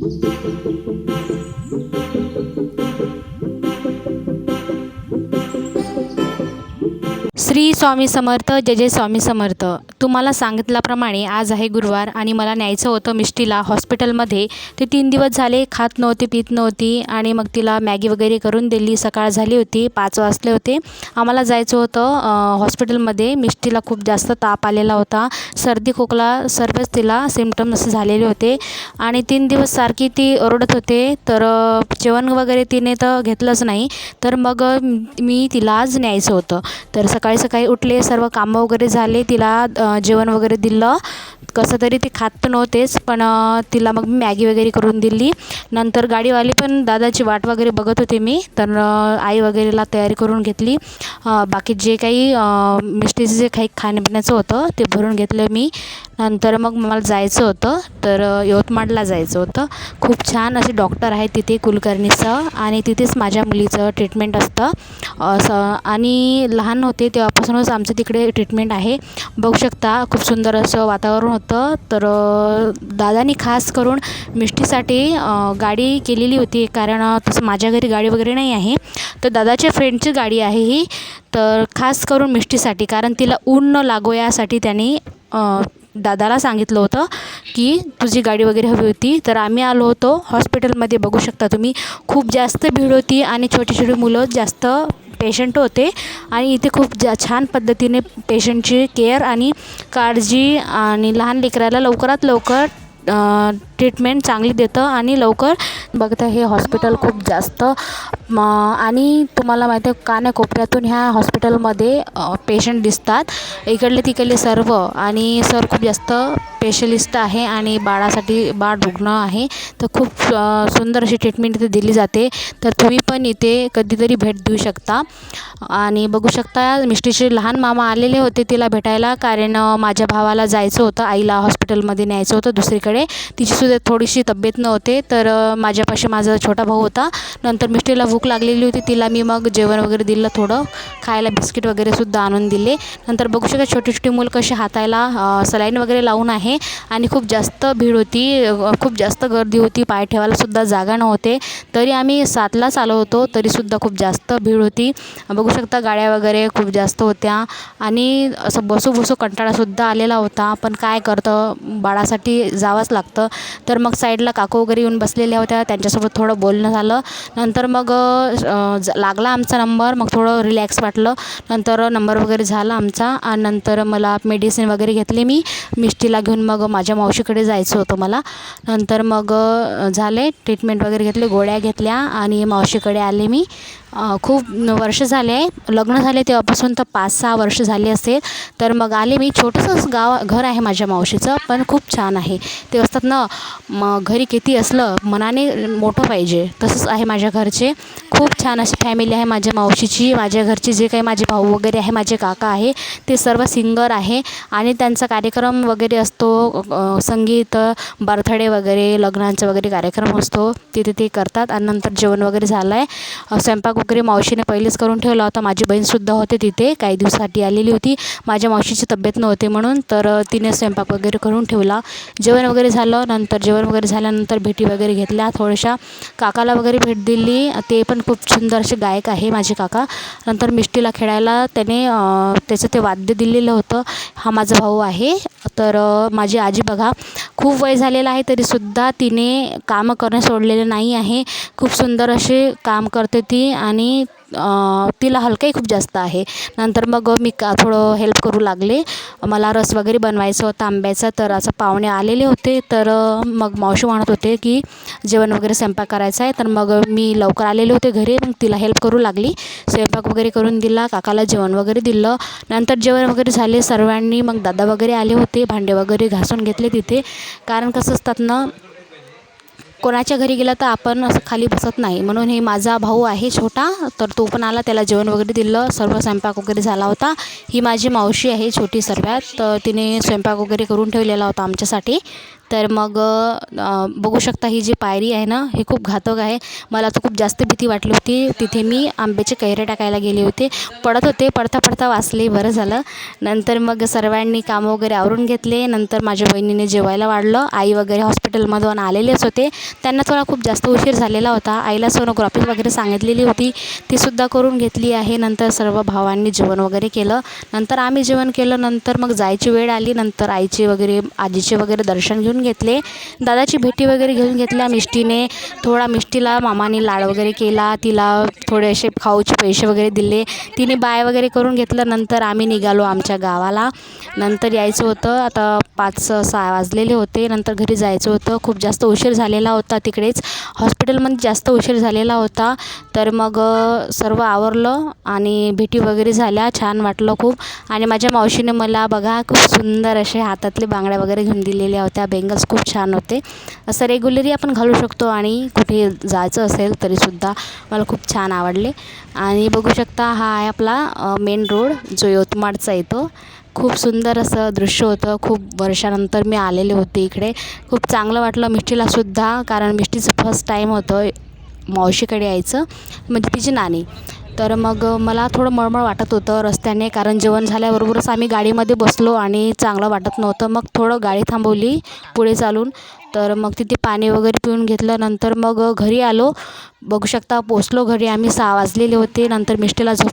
Música Shri Swami Samarth जय जय स्वामी समर्थ. तुम्हाला सांगितल्याप्रमाणे आज आहे गुरुवार आणि मला न्यायचं होतं मिष्टीला हॉस्पिटलमध्ये. ते तीन दिवस झाले खात नव्हती पित नव्हती आणि मग तिला मॅगी वगैरे करून दिली. सकाळ झाली होती पाच वाजले होते. आम्हाला जायचं होतं हॉस्पिटलमध्ये. मिष्टीला खूप जास्त ताप आलेला होता. सर्दी खोकला सर्वच तिला सिम्टम असे झालेले होते. आणि तीन दिवस सारखी ती ओरडत होते. तर जेवण वगैरे तिने तर घेतलंच नाही. तर मग मी तिला आज न्यायचं होतं. तर सकाळी सकाळी उठले सर्व कामं वगैरे झाले तिला जेवण वगैरे दिलं. कसं तरी ती खात तर नव्हतेच पण तिला मग मी मॅगी वगैरे करून दिली. नंतर गाडीवाली पण दादाची वाट वगैरे बघत होते मी तर आई वगैरेला तयारी करून घेतली. बाकी जे काही मिस्टीचं जे काही खाण्यापिण्याचं होतं ते भरून घेतलं मी. नंतर मग मला जायचं होतं तर यवतमाळला जायचं होतं. खूप छान असे डॉक्टर आहेत तिथे कुलकर्णीचं. आणि तिथेच माझ्या मुलीचं ट्रीटमेंट असतं. असं आणि लहान होते तेव्हापासूनच आमचं तिकडे ट्रीटमेंट आहे. बघू शकता खूप सुंदर असं वातावरण होतं. तर दादानी खास करून मिष्टीसाठी गाडी केलेली होती. कारण तसं माझ्या घरी गाडी वगैरे नाही आहे. तर दादाच्या फ्रेंडची गाडी आहे ही. तर खास करून मिष्टीसाठी कारण तिला ऊन न लागो यासाठी त्यांनी दादाला सांगितलं होतं की तुझी गाडी वगैरे हवी होती. तर आम्ही आलो होतो. हॉस्पिटलमध्ये बघू शकता तुम्ही. खूप जास्त भीड होती आणि छोटी छोटी मुलं जास्त पेशंट होते. आणि इथे खूप जा छान पद्धतीने पेशंटची केअर आणि काळजी आणि लहान लेकराला लवकरात लवकर ट्रीटमेंट चांगली देतं आणि लवकर बघता हे हॉस्पिटल खूप जास्त आणि तुम्हाला माहिती आहे कानाकोपऱ्यातून ह्या हॉस्पिटलमध्ये पेशंट दिसतात. इकडले तिकडले सर्व आणि सर खूप जास्त स्पेशलिस्ट आहे आणि बाळासाठी बाळ रुग्ण आहे. तर खूप सुंदर अशी ट्रीटमेंट इथे दिली जाते. तर तुम्ही पण इथे कधीतरी भेट देऊ शकता. आणि बघू शकता मिस्टीचे लहान मामा आलेले होते तिला भेटायला कारण माझ्या भावाला जायचं होतं आईला हॉस्पिटलमध्ये न्यायचं होतं दुसरीकडे. तिचीसुद्धा थोडीशी तब्येत नव्हते तर माझ्यापाशी माझा छोटा भाऊ होता. नंतर मिष्टीला भूक लागलेली होती तिला मी मग जेवण वगैरे दिलं थोडं. खायला बिस्किट वगैरेसुद्धा आणून दिले. नंतर बघू शकता छोटी छोटी मुलं कशी हातायला सलाईन वगैरे लावून आहे. आणि खूप जास्त भीड होती खूप जास्त गर्दी होती पाय ठेवायला सुद्धा जागा नव्हते. तरी आम्ही सातलाच आलो होतो तरीसुद्धा खूप जास्त भीड होती. बघू शकता गाड्या वगैरे खूप जास्त होत्या. आणि असं बसू बसू कंटाळासुद्धा आलेला होता. पण काय करतं? बाळासाठी जावंच लागतं. तर मग साईडला काकू वगैरे येऊन बसलेल्या होत्या. त्यांच्यासोबत थोडं बोलणं झालं. नंतर मग ज- लागला आमचा नंबर. मग थोडं रिलॅक्स वाटलं. नंतर नंबर वगैरे झाला आमचा. आणि नंतर मला मेडिसिन वगैरे घेतली मी. मिष्टीला घेऊन मग माझ्या मावशीकडे जायचं होतं मला. नंतर मग झाले. ट्रीटमेंट वगैरे घेतले. गोळ्या घेतल्या. आणि मावशीकडे आले मी. खूप वर्ष झाले. लग्न झाले तेव्हापासून तर पाच सहा वर्ष झाले असेल. तर मग आले मी. छोटंसंच गाव घर आहे माझ्या मावशीचं. पण खूप छान आहे. ते असतात ना मग घरी किती असलं मनाने मोठं पाहिजे. तसंच आहे माझ्या घरचे. खूप छान अशी फॅमिली आहे माझ्या मावशीची. माझ्या घरचे जे काही माझे भाऊ वगैरे आहे माझे काका आहे ते सर्व सिंगर आहे. आणि त्यांचा कार्यक्रम वगैरे असतो संगीत बर्थडे वगैरे लग्नांचा वगैरे कार्यक्रम असतो. तिथे ते करतात आणि नंतर जेवण वगैरे झालं आहे स्वयंपाक वगैरे मावशीने पहिलेच करून ठेवला होता. माझी बहीणसुद्धा होते तिथे. काही दिवसासाठी आलेली होती. माझ्या मावशीची तब्येत नव्हती म्हणून तर तिने स्वयंपाक वगैरे करून ठेवला. जेवण वगैरे झालं. नंतर जेवण वगैरे झाल्यानंतर भेटी वगैरे घेतल्या. थोड्याशा काकाला वगैरे भेट दिली. ते पण खूप सुंदर असे गायक आहे माझे काका. नंतर मिष्टीला खेळायला त्याने त्याचं ते वाद्य दिलेलं होतं. हा माझा भाऊ आहे. तर माझी आजी बघा खूप वय झालेलं आहे तरीसुद्धा तिने कामं करणं सोडलेलं नाही आहे. खूप सुंदर असे काम करते ती आणि तिला हलकाही खूप जास्त आहे. नंतर मग मी का थोडं हेल्प करू लागले. मला रस वगैरे बनवायचा होता आंब्याचा तर असं पाहुणे आलेले होते. तर मग मावशी म्हणत होते की जेवण वगैरे स्वयंपाक करायचा आहे. तर मग मी लवकर आलेले होते घरी. मग तिला हेल्प करू लागली. स्वयंपाक वगैरे करून दिला. काकाला जेवण वगैरे दिलं. नंतर जेवण वगैरे झाले. सर्वांनी मग दादा वगैरे आले होते. भांडे वगैरे घासून घेतले तिथे. कारण कसं असतात ना कोणाच्या घरी गेलं तर आपण असं खाली बसत नाही. म्हणून हे माझा भाऊ आहे छोटा तर तो पण आला. त्याला जेवण वगैरे दिलं. सर्व स्वयंपाक वगैरे झाला होता. ही माझी मावशी आहे छोटी सर्वात. तर तिने स्वयंपाक वगैरे करून ठेवलेला होता आमच्यासाठी. तर मग बघू शकता ही जी पायरी आहे ना हे खूप घातक आहे. मला तर खूप जास्त भीती वाटली होती. तिथे मी आंब्याचे कैरे टाकायला गेले होते. पडत होते पडता पडता वाचले बरं झालं. नंतर मग सर्वांनी कामं वगैरे आवरून घेतले. नंतर माझ्या बहिणीने जेवायला वाढलं. आई वगैरे हॉस्पिटलमधून आलेलेच होते. त्यांना थोडा खूप जास्त उशीर झालेला होता. आईला सोनोग्राफी वगैरे सांगितलेली होती. तीसुद्धा करून घेतली आहे. नंतर सर्व भावांनी जेवण वगैरे केलं. नंतर आम्ही जेवण केलं. नंतर मग जायची वेळ आली. नंतर आईचे वगैरे आजीचे वगैरे दर्शन घेऊन घेतले. दादाची भेटी वगैरे घेऊन घेतल्या मिष्टीने. थोडा मिष्टीला मामाने लाड वगैरे केला. तिला थोडेसे खाऊचे पैसे वगैरे दिले. तिने बाय वगैरे करून घेतलं. नंतर आम्ही निघालो आमच्या गावाला. नंतर यायचं होतं. आता पाच सहा वाजलेले होते. नंतर घरी जायचं होतं. खूप जास्त उशीर झालेला होता तिकडेच. हॉस्पिटलमध्ये जास्त उशीर झालेला होता. तर मग सर्व आवरलं आणि भेटी वगैरे झाल्या. छान वाटलं खूप. आणि माझ्या मावशीने मला बघा खूप सुंदर असे हातातले बांगड्या वगैरे घेऊन दिलेल्या होत्या. बँगल्स खूप छान होते. असं रेग्युलरी आपण घालू शकतो आणि कुठे जायचं असेल तरीसुद्धा मला खूप छान आवडले. आणि बघू शकता हा आहे आपला मेन रोड जो यवतमाळचा येतो खूप सुंदर असं दृश्य होतं. खूप वर्षानंतर मी आलेले होते इकडे. खूप चांगलं वाटलं मिष्टीलासुद्धा कारण मिष्टीचं फर्स्ट टाईम होतं मावशीकडे यायचं. म्हणजे तिची नाणी तर मग मला थोडं मळमळ वाटत होतं रस्त्याने कारण जेवण झाल्याबरोबरच आम्ही गाडीमध्ये बसलो आणि चांगलं वाटत नव्हतं. मग थोडं गाडी थांबवली पुढे चालून. तर मग तिथे पाणी वगैरे पिऊन घेतलं. नंतर मग घरी आलो. बघू शकता पोचलो घरी. आम्ही सहा वाजलेले होते. नंतर मिष्टीला झोप